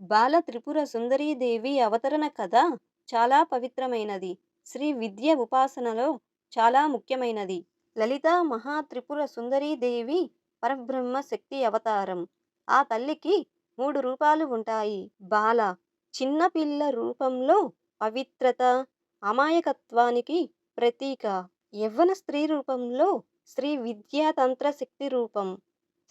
బాల త్రిపుర సుందరీదేవి అవతరణ కథ చాలా పవిత్రమైనది. శ్రీ విద్య ఉపాసనలో చాలా ముఖ్యమైనది. లలిత మహా త్రిపుర సుందరీదేవి పరబ్రహ్మ శక్తి అవతారం. ఆ తల్లికి మూడు రూపాలు ఉంటాయి. బాల చిన్నపిల్ల రూపంలో పవిత్రత, అమాయకత్వానికి ప్రతీక. యవ్వన స్త్రీ రూపంలో శ్రీ విద్యాతంత్ర శక్తి రూపం.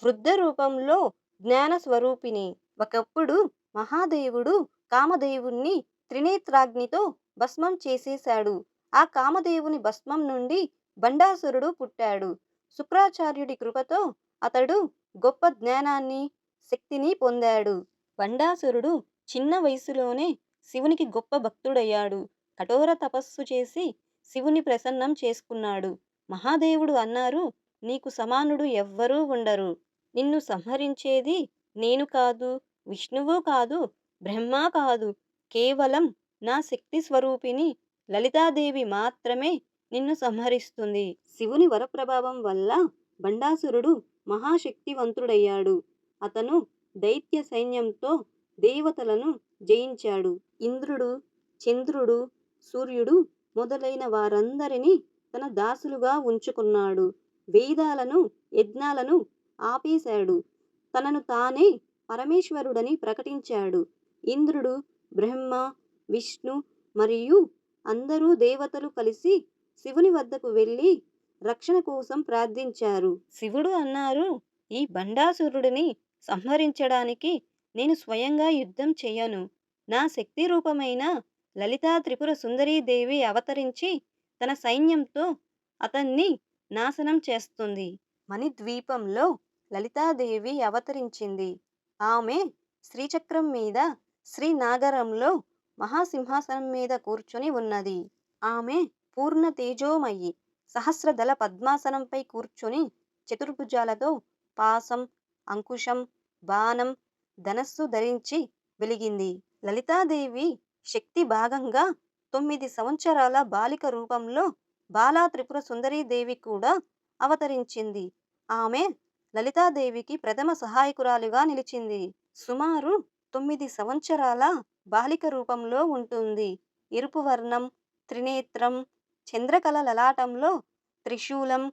వృద్ధ రూపంలో జ్ఞాన స్వరూపిణి. ఒకప్పుడు మహాదేవుడు కామదేవుణ్ణి త్రినేత్రాగ్నితో భస్మం చేసేశాడు. ఆ కామదేవుని భస్మం నుండి బండాసురుడు పుట్టాడు. శుక్రాచార్యుడి కృపతో అతడు గొప్ప జ్ఞానాన్ని, శక్తిని పొందాడు. బండాసురుడు చిన్న వయసులోనే శివునికి గొప్ప భక్తుడయ్యాడు. కఠోర తపస్సు చేసి శివుని ప్రసన్నం చేసుకున్నాడు. మహాదేవుడు అన్నారు నీకు సమానుడు ఎవ్వరూ ఉండరు. నిన్ను సంహరించేది నేను కాదు, విష్ణువు కాదు, బ్రహ్మ కాదు. కేవలం నా శక్తి స్వరూపిణి లలితాదేవి మాత్రమే నిన్ను సంహరిస్తుంది. శివుని వరప్రభావం వల్ల భండాసురుడు మహాశక్తివంతుడయ్యాడు. అతను దైత్య సైన్యంతో దేవతలను జయించాడు. ఇంద్రుడు, చంద్రుడు, సూర్యుడు మొదలైన వారందరినీ తన దాసులుగా ఉంచుకున్నాడు. వేదాలను, యజ్ఞాలను ఆపేశాడు. తనను తానే పరమేశ్వరుడని ప్రకటించాడు. ఇంద్రుడు, బ్రహ్మ, విష్ణు మరియు అందరూ దేవతలు కలిసి శివుని వద్దకు వెళ్ళి రక్షణ కోసం ప్రార్థించారు. శివుడు అన్నారు ఈ భండాసురుడిని సంహరించడానికి నేను స్వయంగా యుద్ధం చేయను నా శక్తి రూపమైన లలితా త్రిపుర సుందరీదేవి అవతరించి తన సైన్యంతో అతన్ని నాశనం చేస్తుంది. మణిద్వీపంలో లలితాదేవి అవతరించింది. ఆమె శ్రీచక్రం మీద శ్రీనాగరంలో మహాసింహాసనం మీద కూర్చుని ఉన్నది. ఆమె పూర్ణ తేజోమయి. సహస్రదళ పద్మాసనంపై కూర్చొని చతుర్భుజాలతో పాసం అంకుశం, బాణం, ధనస్సు ధరించి వెలిగింది. లలితాదేవి శక్తి భాగంగా తొమ్మిది సంవత్సరాల బాలిక రూపంలో బాలా త్రిపుర సుందరీదేవి కూడా అవతరించింది. ఆమె లలితాదేవికి ప్రథమ సహాయకురాలిగా నిలిచింది. సుమారు తొమ్మిది సంవత్సరాల బాలిక రూపంలో ఉంటుంది. ఎరుపు వర్ణం, త్రినేత్రం, చంద్రకళ లలాటంలో త్రిశూలం,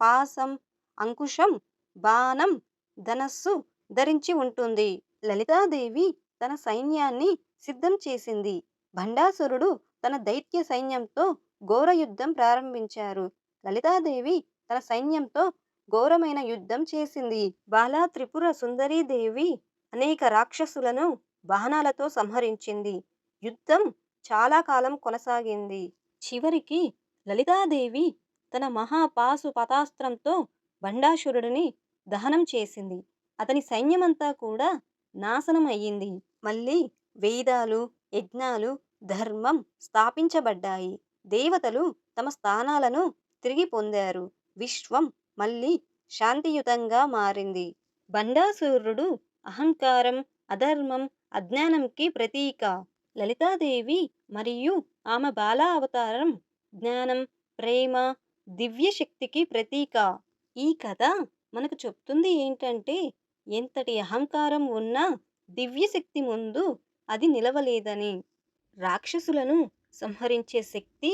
పాసం అంకుశం, బాణం, ధనస్సు ధరించి ఉంటుంది. లలితాదేవి తన సైన్యాన్ని సిద్ధం చేసింది. భండాసురుడు తన దైత్య సైన్యంతో ఘోర యుద్ధం ప్రారంభించారు. లలితాదేవి తన సైన్యంతో ఘోరమైన యుద్ధం చేసింది. బాలా త్రిపుర సుందరీదేవి అనేక రాక్షసులను బాణాలతో సంహరించింది. యుద్ధం చాలా కాలం కొనసాగింది. చివరికి లలితాదేవి తన మహా పాశుపతాస్త్రంతో భండాసురుడిని దహనం చేసింది. అతని సైన్యమంతా కూడా నాశనం అయ్యింది. మళ్ళీ వేదాలు, యజ్ఞాలు, ధర్మం స్థాపించబడ్డాయి. దేవతలు తమ స్థానాలను తిరిగి పొందారు. విశ్వం మళ్ళీ శాంతియుతంగా మారింది. బండాసూరుడు అహంకారం, అధర్మం, అజ్ఞానంకి ప్రతీక. లలితాదేవి మరియు ఆమె బాల అవతారం జ్ఞానం, ప్రేమ, దివ్యశక్తికి ప్రతీక. ఈ కథ మనకు చెప్తుంది ఏంటంటే ఎంతటి అహంకారం ఉన్నా దివ్యశక్తి ముందు అది నిలవలేదని. రాక్షసులను సంహరించే శక్తి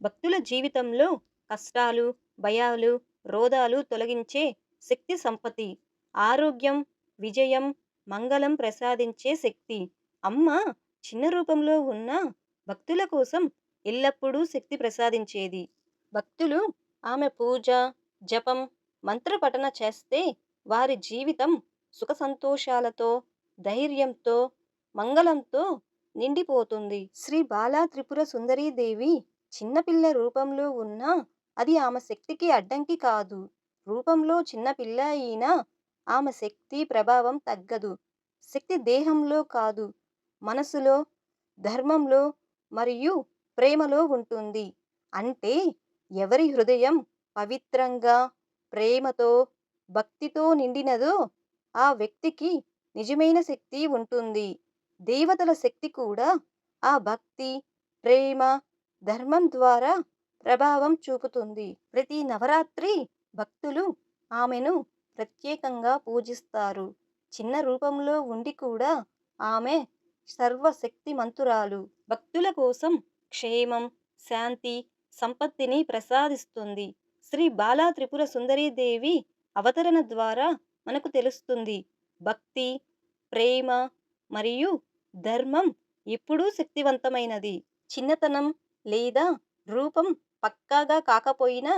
భక్తుల జీవితంలో కష్టాలు, భయాలు, రోధాలు తొలగించే శక్తి సంపతి. ఆరోగ్యం, విజయం, మంగళం ప్రసాదించే శక్తి. అమ్మ చిన్న రూపంలో ఉన్న భక్తుల కోసం ఎల్లప్పుడూ శక్తి ప్రసాదించేది. భక్తులు ఆమె పూజ, జపం, మంత్రపఠన చేస్తే వారి జీవితం సుఖ సంతోషాలతో ధైర్యంతో, మంగళంతో నిండిపోతుంది. శ్రీ బాలా త్రిపుర సుందరీదేవి చిన్నపిల్ల రూపంలో ఉన్న అది ఆమె శక్తికి అడ్డంకి కాదు. రూపంలో చిన్నపిల్ల అయినా ఆమె శక్తి ప్రభావం తగ్గదు. శక్తి దేహంలో కాదు మనసులో, ధర్మంలో మరియు ప్రేమలో ఉంటుంది. అంటే ఎవరి హృదయం పవిత్రంగా, ప్రేమతో, భక్తితో నిండినదో ఆ వ్యక్తికి నిజమైన శక్తి ఉంటుంది. దేవతల శక్తి కూడా ఆ భక్తి, ప్రేమ, ధర్మం ద్వారా ప్రభావం చూపుతుంది. ప్రతి నవరాత్రి భక్తులు ఆమెను ప్రత్యేకంగా పూజిస్తారు. చిన్న రూపంలో ఉండి కూడా ఆమె సర్వశక్తిమంతురాలు భక్తుల కోసం క్షేమం శాంతి సంపత్తిని ప్రసాదిస్తుంది శ్రీ బాలా త్రిపుర సుందరీదేవి అవతరణ ద్వారా మనకు తెలుస్తుంది భక్తి ప్రేమ మరియు ధర్మం ఎప్పుడూ శక్తివంతమైనది చిన్నతనం లేదా రూపం పక్కాగా కాకపోయినా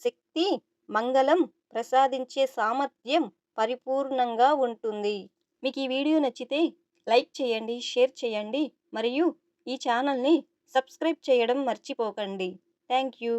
శక్తి మంగళం ప్రసాదించే సామర్థ్యం పరిపూర్ణంగా ఉంటుంది. మీకు ఈ వీడియో నచ్చితే లైక్ చేయండి షేర్ చేయండి మరియు ఈ ఛానల్ని సబ్స్క్రైబ్ చేయడం మర్చిపోకండి. Thank you.